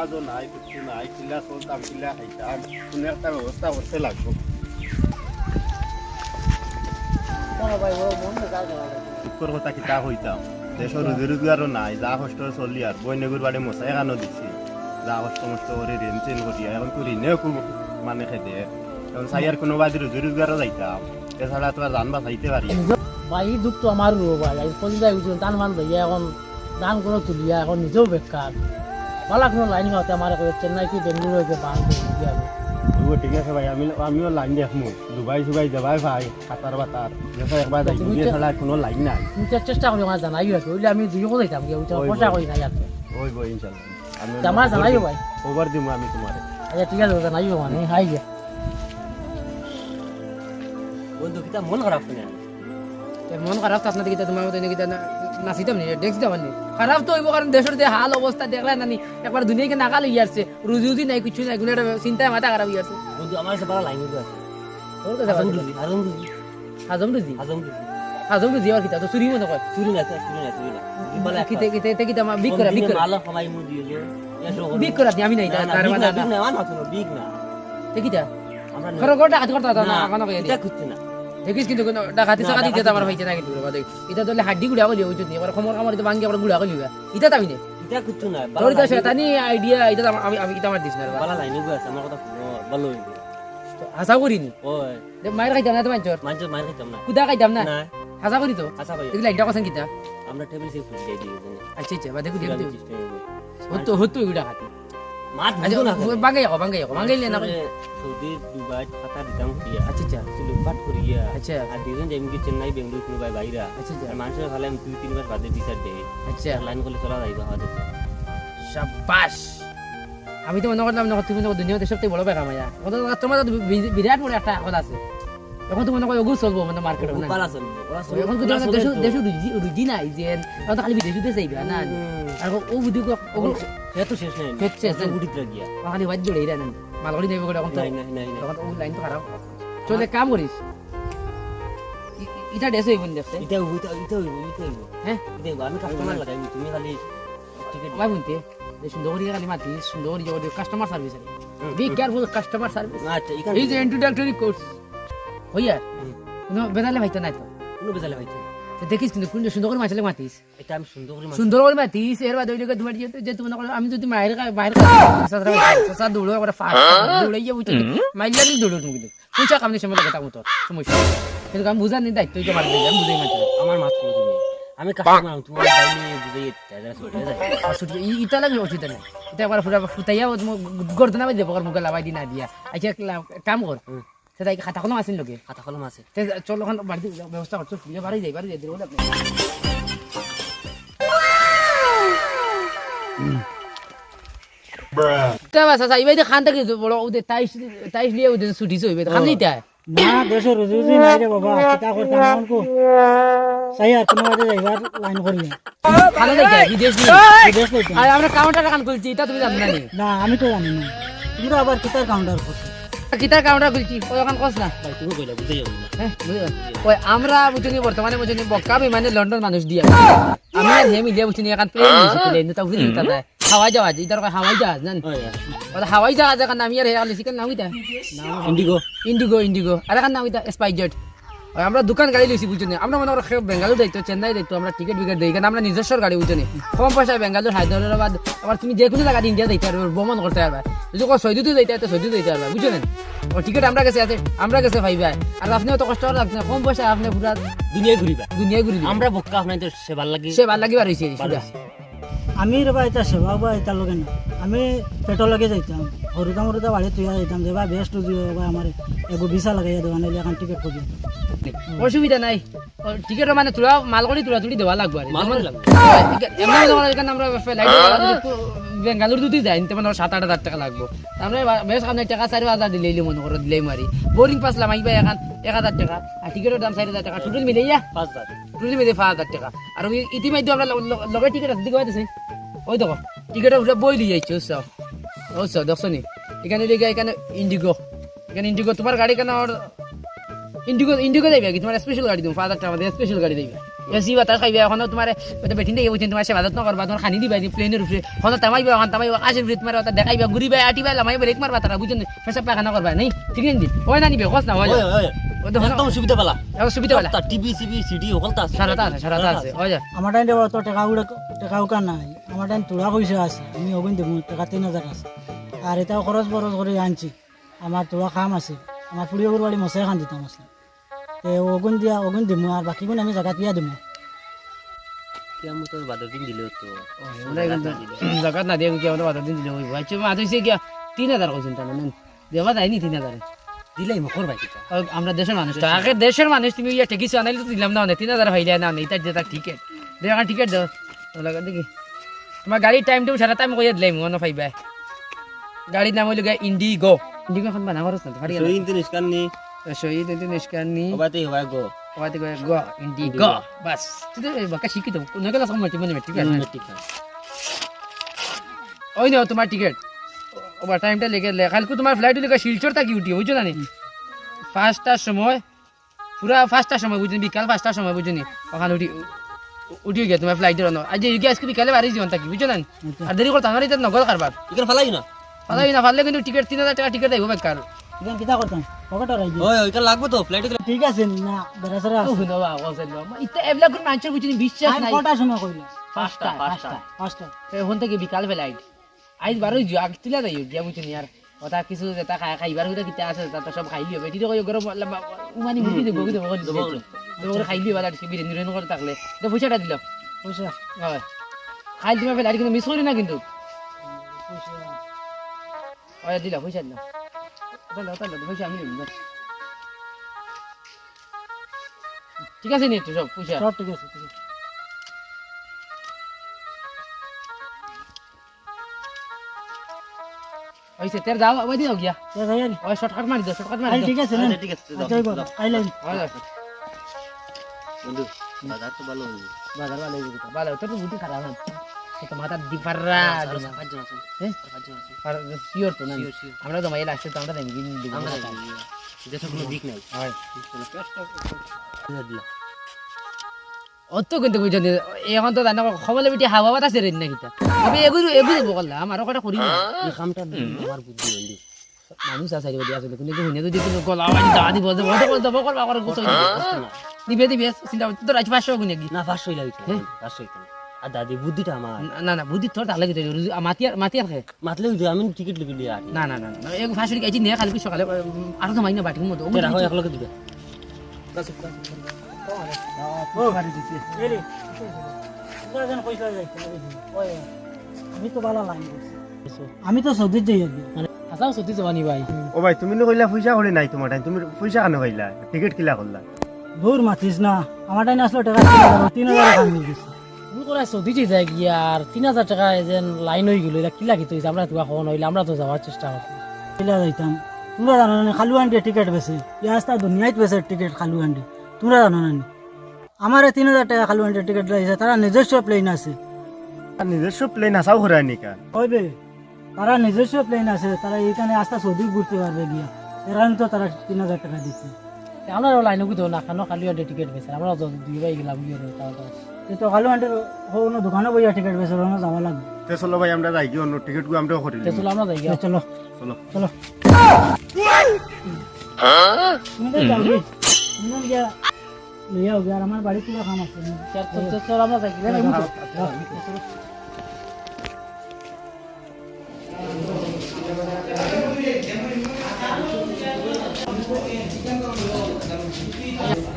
কাজও নাই কিছু নাই কিলা চলতাম কিলা খাইতাম কোনো একটা ব্যবস্থা করতে লাগবো। তোর কথা কিতা হইতাম দেশের রুজি রোজগারও নাই যা কষ্ট চলি আর বইনগুর বাড়ি মশাই এখানো দিছি। যা কষ্ট মষ্ট করে ঋণ চেন করি এখন তো ঋণেও খুব মানে খেতে এখন চাই আর কোনো বাদি রুজি রোজগারও যাইতাম এছাড়া তো আর জান বাঁচাইতে পারি ভাই দুঃখ তো আমারও ভাই। আমি ফলি টান মান লইয়া এখন ধান কোনো তুলিয়া এখন নিজেও বেকার ভালো কোনো লাইন হতে আমার চেন্নাই কি বেঙ্গালুরু হয়েছে ও ঠিক আছে ভাই আমি আমিও লাইন দেখমু দুবাই সুবাই যাবাই ভাই কাতার বাতার একবার যাই দিয়ে ছাড়া কোনো লাইন নাই। তুমি চেষ্টা করি আমার জানাই আছে। ওইলে আমি দুই কথা যাইতাম গিয়ে ওইটা পয়সা বল। করি না ইয়াতে। ওই বই ইনশাল্লাহ। আমি আমার জানাইও ভাই। খবর দিমু আমি তোমারে আচ্ছা ঠিক আছে জানাইও মানে হাই গিয়া বন্ধু কিতা মন খারাপ শুনে? মন খারাপ আপনার দিকে তোমার মতো এদিকে নাচিতাম নি ডেক্স নি খারাপ তো হইব কারণ দেশের যে হাল অবস্থা দেখলা নানি একবার দুনিয়াকে নাকাল হয়ে আসছে। রুজি উজি নাই কিছু নাই কোনো একটা চিন্তায় মাথা খারাপ হয়ে বন্ধু আমার কাছে বড় লাইন আছে। তোর কাছে হাজম রুজি হাজম রুজি। হাজম রুজি? হাজম রুজি। রুজি আর কিতা? তো চুরি মনে কয়? চুরি না চুরি না চুরি না বলে কিতে কিতে কিতে মা বিক করা বিক করা। মালা খামাই মু দিও যে বিক করা আমি নাই তার মানে বিগ না। বিগ না কিতা? আমরা খরো গোটা হাত করতে না কোনো কই এটা খুঁজতে না। দেখিস কিন্তু কোনো ডাকাতি না, ডাকাতি দিতে আমার হইছে না কিন্তু বাবা দেখ। এটা তো হাড্ডি গুড়া কলি হইতো নি? আবার খমর কামর তো ভাঙ্গি আবার গুড়া কলি এটা তামি নে এটা খুঁজতে না তোর তো শয়তানি আইডিয়া এটা আমি আমি এটা আমার দিছ না বালা লাইন আছে আমার কথা ভালো হইবে হাসা করিনি। ওই। মায়ের খাইতাম না তো মাঞ্চর মানুষ মার খাইতাম না। কুদা খাইতাম না? না হাসা করি তো? আশা করি। দেখলি লাইনটা কথা কিতা? আমরা টেবিল সে যাই দিই আচ্ছা আচ্ছা বা দেখু দেখু হতো হতো এগুলা খাতি। মাত আচ্ছা বুঝো না বাঙ্গাই যাও বাঙ্গাই যাও বাঙ্গাই না সৌদি দুবাই কাতার দিতাম করিয়া আচ্ছা আচ্ছা। চুলুক পাট করিয়া। আচ্ছা। আর দিদিন যাইম কি চেন্নাই বেঙ্গলুরু কোনো বাই বাইরা। আচ্ছা আচ্ছা। মানুষের খালে আমি দুই তিনবার বাদে বিচার দেই। আচ্ছা। লাইন করলে চলা যাইবা হাতে শাবাশ আমি তো মনে করলাম না তুমি দুনিয়াতে সবথেকে বড় বেকার মায়া। তোমার বিরাট বড় একটা কথা আছে। এখন তো মনে করো ওগুলো চলবো মানে মার্কেটে না পালা চলবো এখন কিন্তু দেশ দেশ রুজি রুজি নাই যে এখন তো খালি বিদেশিতে চাইবে না? আর ও বুদ্ধি ওগুলো সে তো শেষ নাই। শেষ নাই। উঠিত গিয়া খালি বাদ জড়ে না মালগাড়ি নেবে করে এখন তো নাই নাই তখন ও লাইন তো খারাপ। চলে কাম করিস। ইটা ডেস হইব দেখছে এটা হইবো এটা হইবো হ্যাঁ? হইবো আমি কাস্টমার লাগাই তুমি খালি টিকিট ভাই বুনতে। সুন্দর করে খালি মাতি সুন্দর করে customer service be careful customer service আচ্ছা এখানে এই যে ইন্ট্রোডাক্টরি কোর্স হইয়া। কোনো বেদালে ভাইতো নাই তো কোনো বেজালে ভাই তো দেখিস কিন্তু কোন সুন্দর করে মাছলে মাতিস এটা আমি সুন্দর করে সুন্দর করে মাতিস এর বাদে ওইদিকে তোমার যে করে আমি যদি মায়ের সাদরা সাদরা দৌড়ো করে ফাস্ট দৌড়ে গিয়ে বুঝতে মাইলে আমি দৌড়ো তুমি পয়সা কামনে সময় কথা মতো সমস্যা কিন্তু আমি বুঝার নি দায়িত্ব তো মারবে আমি বুঝাই মাত্র আমার মাত্র তুমি আমি বাইরে বুঝাই ছুটে ইটা লাগে অসুবিধা নাই এটা একবার ফুটা ফুটাইয়া গর্দনা বাই দেবো মুখে লাভাই দি না দিয়া আচ্ছা এক কাম কর সেটা খাতা কোনো আসেন লোকে খাতা কলম আছে। তে চল ওখান বাড়িতে ব্যবস্থা করছ ফুলে বাড়ি যাই বাড়ি যাই দিলে আপনি আমরা কাউন্টার কান খুলছি এটা তুমি জানো না নি না। আমি তো। জানি না? তোমরা আবার কিতার কাউন্টার করছ কিতার কাউন্টার খুলছি ওখান কস না? ভাই তুমি কইলা বুঝাই যাব হ্যাঁ, ওই আমরা বুঝনি বর্তমানে বুঝনি বক্কা বিমানে লন্ডন মানুষ দিয়ে। আমি আর হে মিলিয়ে বুঝনি এখন প্লেন নিয়েছি প্লেন তো বুঝলি তা নাই হাওয়াই জাহাজ ইতার কয় হাওয়াই জাহাজ জান? ওটা হাওয়াই জাহাজ এখন আমি আর হে আলিসি কেন নাম ইতা ইন্ডিগো। Indigo Indigo. আর এখন নাম ইতা স্পাইজেট ওই আমরা দোকান গাড়ি লইছি বুঝনি আমরা মনে করো বেঙ্গালুর দায়িত্ব চেন্নাই দায়িত্ব আমরা টিকিট বিকেট দিই কারণ আমরা নিজস্ব গাড়ি বুঝনি কম পয়সায় বেঙ্গালুর হায়দ্রাবাদ আবার তুমি যে কোনো জায়গায় ইন্ডিয়া দিতে পারবে ভ্রমণ করতে পারবে যদি কোনো সৈদুতে দিতে হয় তো সৈদুতে দিতে পারবে বুঝলেন ও টিকিট আমরা কাছে আছে আমরা কাছে পাইবে আর আপনিও তো কষ্ট লাগছে না কম পয়সা আপনি পুরা দুনিয়ায় ঘুরিবা দুনিয়ায় ঘুরি আমরা বক্কা আপনার তো সে ভালো লাগি সে ভালো লাগিবার হয়েছে আমি রে বা এটা সেবা বা এটা লগে না আমি পেটর লগে যাইতাম। হরুতা মরুতা বাড়ি তুই যাইতাম যে বা বেস্ট বা আমার এগো ভিসা লাগাইয়া দেওয়া নাইলে এখন টিকিট খুঁজি অসুবিধা নাই। টিকিট মানে তোলা মাল করে তোলা তুলি দেওয়া লাগবে। বেঙ্গালুর যদি যাই তেমন ধরো সাত আট হাজার টাকা লাগবো। আমরা বেশ আপনার টাকা চারি হাজার দিলেই মনে করো দিলেই মারি বোরিং পাস লাম আইবা এখন এক হাজার টাকা। আর টিকিটের দাম চারি হাজার টাকা। টোটাল মিলে ইয়া। পাঁচ হাজার টোটাল মিলে পাঁচ হাজার টাকা। আর ইতিমধ্যে আমরা লগে টিকিট আছে দিকে পাইতেছি ওই দেখো টিকিটের উঠে বই লিয়ে যাইছে ওসব ওসব দেখছ নি এখানে লিখে এখানে ইন্ডিগো এখানে ইন্ডিগো তোমার গাড়ি কেন ইন্ডিগো ইন্ডিগো যাইবে কি? তোমার স্পেশাল গাড়ি দিব পাঁচ হাজার টাকা আমাদের স্পেশাল গাড়ি দিবে। এসি বাতাস খাইবে এখন তোমার বেঠিন দিয়ে বলছেন তোমার সেবা যত্ন করবা তোমার খানি দিবা প্লেনের উপরে। এখন তামাইবা এখন তামাইবা আশের ভিতরে তোমার ওটা দেখাইবা ঘুরিবা আটিবা লামাই ব্রেক মারবা তারা বুঝছেন ফেসা পাখানা করবা নাই? ঠিক আছে? হয় না নিবে কস না হয় ওই ওই একদম সুবিধা পালা সুবিধা তা টিভি সিবি সিডি হলতা আছে। সারাটা আছে সারাটা আছে হয় যা। আমার টাইম তো টাকা উড়ে টাকা উকা নাই। আমার টাইম তোলা পয়সা আছে আমি অগুন দেবো টাকা তিন হাজার আছে। আর এটাও খরচ বরচ করে আনছি। আমার তোলা খাম আছে। আমার ফুড়িয়গুর বাড়ি মশাই খান দিতাম আছে তে অগুন দিয়া অগুন দিমু আর বাকিগুন আমি জায়গা দিয়া দিমু। কেমন তোর বাদর দিন দিলেও তো। জাকাত না দিয়ে কি আমাদের বাধা দিন দিলে হইব আচ্ছা মাঝে হইছে কি তিন হাজার কইছেন তার মানে দেওয়া যায়নি তিন হাজারে দিলাই মকর ভাই আমরা দেশের মানুষ তো আগে দেশের মানুষ তুমি ইয়া টেকিস আনাইলে তো দিলাম না তিন হাজার হইলে না তার যেটা টিকেট দেখা টিকেট দাও লাগা দেখি। তোমার গাড়ির টাইম টেবিল সারা টাইম কইয়া দিলাম মনে পাইবা গাড়ির নাম হইল ইন্ডিগো ইন্ডিগো এখন বানা করছ না গাড়ি সই ইন্দিন ইসকাননি শহীদ দিন নিষ্কানি ওবাতে হওয়া গো ওয়াতে কয় গো ইন্ডিগো বাস তুই তো বাকা শিখি তো নকে লাস মনে মনে ঠিক আছে ঠিক আছে ওই নাও তোমার টিকিট ওভার টাইমটা লেগে কালকে তোমার ফ্লাইট লেগে শিলচর থাকি উঠি বুঝছ না নি পাঁচটার সময় পুরা পাঁচটার সময় বুঝলি বিকাল পাঁচটার সময় বুঝলি ওখানে উঠি উঠি গিয়ে তোমার ফ্লাইটের আজ ইউকে আজকে বিকালে বাড়ি জীবন থাকি বুঝছ না আর দেরি করতে আমার এটা নগদ কারবার ইকান ফালাই না পালাই না পারলে কিন্তু টিকিট তিন হাজার টাকা টিকিট দেবো বেকার। এখন কিতা করতাম? পকেটে রাখি। ওই ওইকান লাগবে তো ফ্লাইটে ঠিক আছে না বেড়াচারা আছে। শুনো বাবা ইতা এবিলাক মানুষের বুঝলি বিশ্বাস নাই। কটার সময় কইলা পাঁচটা পাঁচটা পাঁচটা। এখন থেকে বিকাল বেলায় আইজ বারো যো আগ তুলা যাই দিয়া বুঝছি আর কথা কিছু যেটা খাই খাইবার হইতে কিতা আছে তাতে সব খাইলি হবে এটি কই গরম উমানি মুটি দেবো দেবো দেবো। দেবো খাইলি বাজার শিবিরে নিরন করে থাকলে। তো পয়সাটা দিল পয়সা হয়। খাইল তোমার ফেলে আর কিন্তু মিস করি না কিন্তু? পয়সা ওই দিলা পয়সা দিলাম তাহলে তাহলে পয়সা আমি নিলাম ঠিক আছে নি তো সব পয়সা সব ঠিক আছে ঠিক আছে ওইসে তের যাও ওই দিও গিয়া ঠিক আছে আইলি। ওই শর্টকাট মারি দাও শর্টকাট মারি দাও ঠিক আছে না আচ্ছা, ঠিক আছে, দাও, আচ্ছা, এবার, দাও। আইলি, আইলি। হয় বন্ধু বাজার তো ভালো বাজার ভালো ভালো তোর তো বুদ্ধি খারাপ হয় তো মাথা দিপাররা পাঁচজন আছে হ্যাঁ? পাঁচজন আছে আর শিওর তো না Sure, sure. আমরা তো মাইল আসছে তো আমরা দেন দিন দিব আমরা দেশে কোনো দিক নাই অত কিন্তু বুঝছেন এখন তো জানো খবলে বেটি হাওয়া বাতাস রে না কিতা আমি এগুলো এগুলো বকলা আমার কথা করি না এই কামটা আমার বুদ্ধি বন্ধু মানুষ আছে রে আসলে কোনো কি হুনে যদি কোনো গলা আওয়াজ দাদি বলতে বলতে বলতে বকল বাকর গোসল দিবে দিবে চিন্তা তো রাজ পাঁচশো গুনে কি না পাঁচশো লাগছে পাঁচশো আর দাদি বুদ্ধিটা আমার। না না বুদ্ধি তোর তাহলে কি মাতিয়ার মাতিয়ার খায় মাতলে আমি টিকিট লিখে আর না না না না এক ফাঁসি গেছি নিয়ে কালকে সকালে আর তো মাইনা বাটির মতো একলগে দিবে। আমি তো সৌদিত যাই কি। মানে আসাও সত্যি জবানি ভাই? ও ভাই তুমি নো কইলা পয়সা করে নাই তোমার টাইম তুমি পয়সা কেন কইলা? টিকিট কিলা করলা দূর মাতিস না। আমার টাইম আসলো টাকা তিন হাজার কাম তুমি তোরা সৌদি যে যাই গিয়া আর তিন হাজার টাকা যেন লাইন হয়ে গেল এটা কি লাগি তো আমরা তো এখন হইলে আমরা তো যাওয়ার চেষ্টা করছি চলে যাইতাম? তোমরা জানো না? খালু আন্ডি টিকিট বেছে। ইয়াস্তা দুনিয়াত বেছে টিকিট খালু আন্ডি। তোমরা জানো না? আমার তিন হাজার টাকা খালু আন্ডি টিকিট লাগিয়েছে তারা নিজস্ব প্লেন আছে। আর নিজস্ব প্লেন আসাও করে নিকা কইবে তারা নিজস্ব প্লেন আছে। তারা এইখানে আস্তে সৌদি ঘুরতে পারবে গিয়া। এরা তো তারা তিন হাজার টাকা দিচ্ছে আমরা লাইন কিন্তু না খানো খালি টিকিট পেয়েছে আমরা দুই ভাই গেলাম গিয়ে কিন্তু খালু আন্ডির কোনো দোকানে বইয়া টিকিট বেছে ওখানে যাওয়া লাগবে। তে চলো ভাই আমরা যাই কি অন্য টিকিট গু আমরাও করি চলো আমরা যাই গিয়া চলো চলো। চলো। তুমি তো যাবে তুমি গিয়া লইয়া হবে আর আমার বাড়ি পুরো কাম আছে। চলো আমরা যাই। গিয়া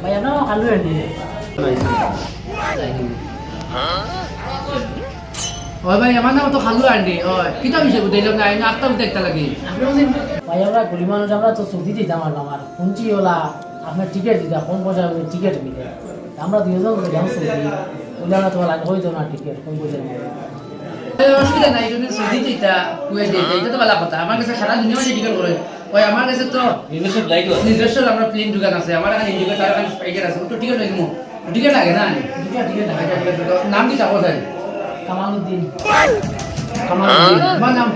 ভাই আমরা খালু আড্ডি ওই ভাই আমার নাম তো খালু আন্ডি ওই কিতা বিষয় বুঝাইলাম না আমি আটটা একটা লাগে? ভাই আমরা গরিব মানুষ আমরা তো সৌদি যেতাম আর আমার পুঞ্চি ওলা আপনার টিকিট দিতা কোন পয়সা টিকিট মিলে? আমরা দুজন গেলাম সৌদি ওলা না তোমার লাগে হইতো না টিকিট কোন পয়সা অসুবিধা নাই যদি সৌদি যেটা কুয়ে যেটা এটা তো ভালো কথা। আমার কাছে সারা দুনিয়া মানে টিকিট করে। ওই আমার কাছে তো নিজস্ব আমরা প্লেন দোকান আছে। আমার এখানে ইন্ডিগো তার এখানে আছে। তো টিকিট লাগবে টিকিট লাগে না? টিকিট টিকিট ঠিক আছে, তো নাম কি চাপো তাই কামালউদ্দিন। কামালউদ্দিন। নাম?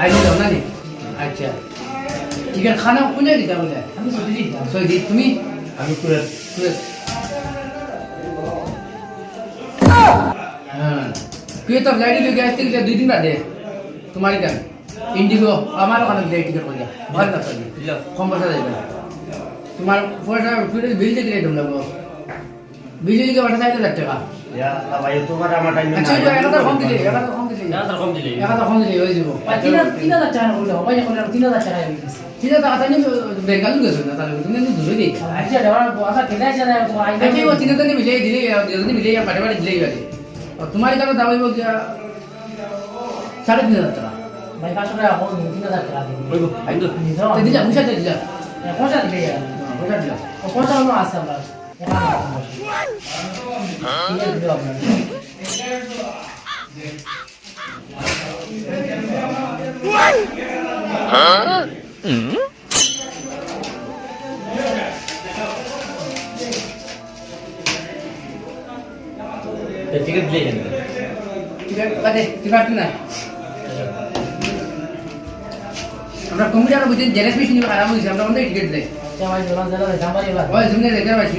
আইনি দাও না আচ্ছা। টিকিট খানা কোনে দিতা বলে আমি সৌদি যেতাম তুমি? আমি কুয়েত হ্যাঁ। তুই তো ফ্লাইটে তুই গ্যাস থেকে দুই দিন বাদে। তোমার কেন ইন্ডিগো আমার ওখানে ফ্লাইট টিকিট করিয়া। ভালো না কম পয়সা যাবে তোমার পয়সা ফিরে বিল দেখলে একদম লাগবো বিল দিকে ওটা চাইতে হাজার টাকা। তোমার আমার টাইম আচ্ছা হাজার টাকা দিই আচ্ছা আচ্ছা তোমার তোমার গিয়া সাড়ে তিন হাজার টাকা। ভাই পাঁচশো টাকা তিন হাজার টাকা দিন। ওইগো আইতো তো দিলা পয়সা দিয়ে দিলা পয়সা দিলে পয়সা দিলা ও পয়সা হলো আছে আমরা আছে দিও টিকিট আমরা কম্পিউটার বুঝি জেনেস মেশিন খারাপ হয়েছে আমরা আমাদের টিকিট দেয়। ওই দেখতে পাচ্ছি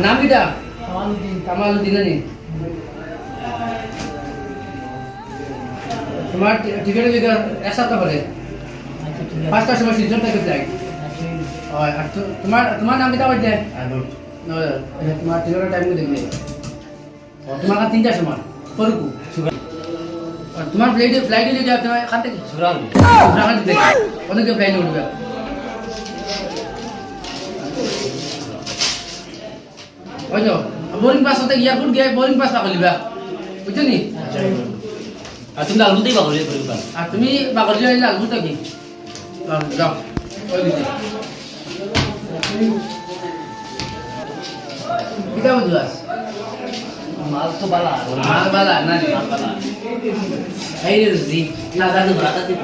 নাম কিটা? কামাল দিনানি তোমার টিকিটের দিকে এক সপ্তাহ পরে? ঠিক আছে পাঁচটার সময় সিজন থেকে ফ্লাইট আর তো- তোমার তোমার নাম কিটা বলছে? তোমার টিকিটের টাইম দেখলে তোমার তিনটার সময়। করুকু আর তোমার ফ্লাইটে ফ্লাইটে লিখে তোমার খান থেকে? সুরান রাখান থেকে ওদেরকে ফ্লাইটে উঠবে। ওই তো বোরিং পাস হতে এয়ারপোর্ট গিয়ে বোরিং পাস পাকলিবা বুঝছ নি? আর তুমি আলুতেই পাগল হয়ে করিবা আর তুমি বাকলি আইলে আলবো তো কি? যাও, ওই দিকে বুঝলাস মাল তো বালা মাল বালা না রে মাল বালা এই রে জি না দাদু বড়াটা দি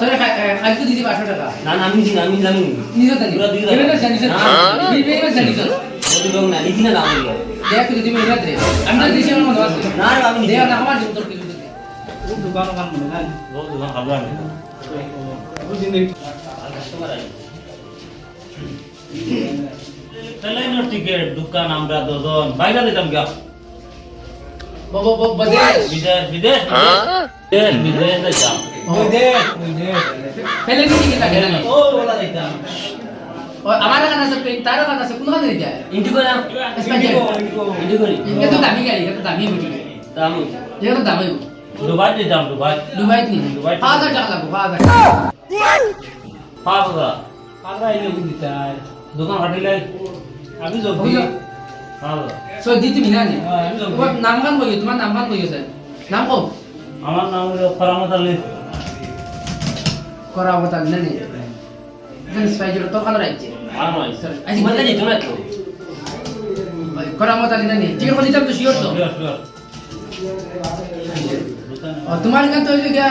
তোরে খাইতে দিদি পাঁচশো টাকা। না না আমি দিন আমি আমি নিজে জানি পুরা দুই এবার হাজার। জানি স্যার না। জানি স্যার ওই লোক না নিদি না দাম দেখ তুই তুমি এবার দে আমি দিছি আমার না আমি দেখ না আমার জীবন তোর কিছু দে বহুত দোকান খাব আমি আর কাস্টমার আই তাহলে না টিকিট দোকান আমরা দুজন বাইরে দিতাম গা বাবা বাবা বাদেশ বিদেশ বিদেশ বিদেশ বিদেশ দিতাম ফেলে কি কি লাগে না ও বলা দিতাম ও আমার কাছে আছে পেন তার কাছে আছে কোন কাছে যায় ইন্টি করে স্পাইডার ইন্টি করে এটা তো দামি গাড়ি এটা তো দামি বুঝি দাম এটা তো দামি দুবাই দিতাম দুবাই দুবাই নি দুবাই। হাজার টাকা লাগবে হাজার পাঁচ হাজার পাঁচ হাজার দিতাম দোকান হাটিলে আমি যোগ দিই সো দি তুমি না হ্যাঁ, তোমার নাম গান কই? তোমার নাম গান কই আছে? নাম কো আমার নাম হলো ফরামত আলী করা কথা না নি? দেন স্পাইডার তো কালো রাইছে আর নয় আজ মানে না তো করা মত আলি না নি? ঠিক আছে দিতাম তো শিওর তো। তোমার গান তো হইলে গিয়া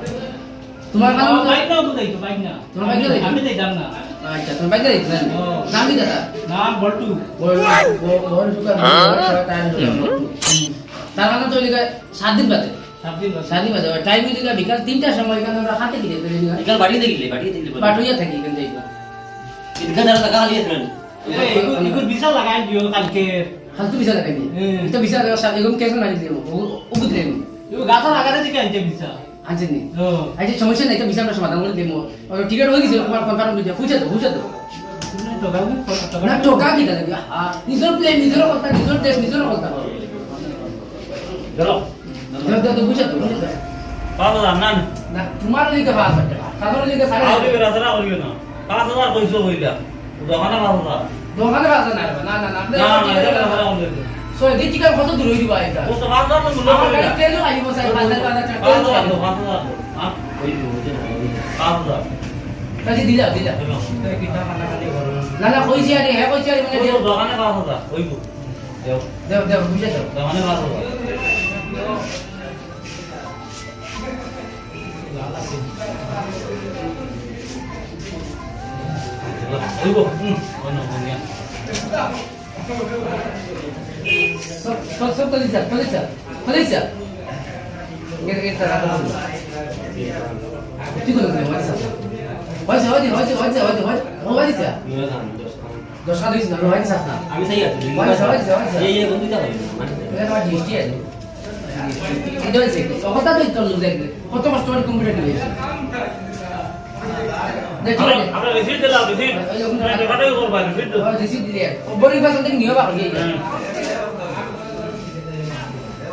তোমার কাছে বাইক নাও তো দেখো বাইক না তোমার বাইক না দেখো? আমি দেখলাম না। আচ্ছা তোমার বাইক না। নাম কি? দাদা? নাম বল্টু। সুকার তার মানে তো লিখা সাত দিন বাদে। সাত দিন বাদে। সাত দিন বাদে। টাইম লিখা বিকাল তিনটার সময় এখানে আমরা হাতে গিয়ে এখানে বাড়ি দেখলে বাড়ি দেখলে বাটুইয়া থাকি এখান থেকে। এখানে যারা টাকা এই, ইগো- ইগোর বিশা লাগাই দিও কালকে। বিছা লাগাই। এটা কেস গাছা লাগাতে থেকে আনছে বিশা আনছেন নি আইছে সমস্যা নাই বিছা আমরা সমাধান করে দেবো টিকিট হয়ে গেছে তোমার কনফার্ম বুঝে তো বুঝে তো টোকা টোকা না টোকা কি লাগে নিজের প্লেন নিজের কথা নিজের দেশ নিজের কথা তো তো। না কইছো দোকানে না না না না এটা না সারা করিও সো এই টিকিট কত দূর হয়ে এটা। ও তো আমার গাড়ি স্যার হাজার হ্যাঁ ওই বুঝে না পাঁচ হাজার কাজে দিলা দিলা না না কইছি আরে হ্যাঁ কইছি আরে মানে দেও দোকানে পাঁচ হাজার ওই দেও। দেও দেও বুঝে দোকানে হইব সব সব সব কলিসা কলিসা কলিসা গেট গেট তারা তুই কোন না ওয়াইসা ওয়াইসা ওয়াইসা ওয়াইসা ওয়াইসা ওয়াইসা নিয়ে যান দশ টাকা। দিস না ওয়াইসা না আমি চাই আর ওয়াইসা ওয়াইসা ওয়াইসা এই এই বন্ধুটা হবে মানে এটা দৃষ্টি আছে এটা হচ্ছে কথা তো তোর দেখলে কত কষ্ট করে কম্পিউটার দিয়েছে আছে আমরা রিসিট দিলাম রিসিট টাকাটাই করবা রিসিট দিলে বড়ি ভাষা থেকে নিয়ে বাকি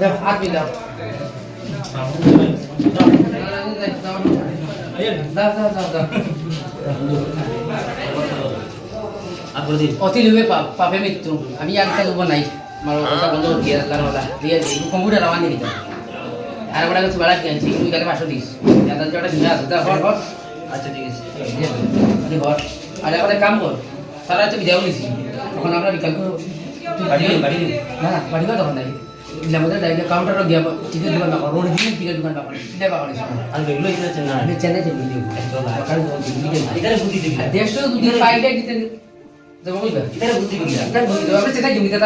দাও হাত লোভে পাপ মৃত্যু। আমি আর একটা লোভ নাই। আমার কথা বন্ধ দিয়ে তার দিয়ে কম্পিউটার আমার নিয়ে দিতাম আর ওটা কিছু বেড়া কিনছি তুই কালে পাঁচশো দিস। আসো। যা হর হর আচ্ছা ঠিক আছে। আর এখন কাম কর। সারা তো বিদায় নিছি। তখন আমরা বিকাল করো তুই বাড়ি বাড়ি না বাড়ি তখন নাই। দিলে আমাদের ডাইরেক্ট কাউন্টারও গিয়া টিকিট দোকান না রোড দিয়ে টিকিট দোকান না দিলে পাবো আর বেগুলো এখানে চেনা আমি চেন্নাই যাব এখানে বুদ্ধি দিবি দেড়শো দুদিন পাইলে দিতে যাব বুঝবে এখানে বুদ্ধি দিবি আমরা চেন্নাই জমিতে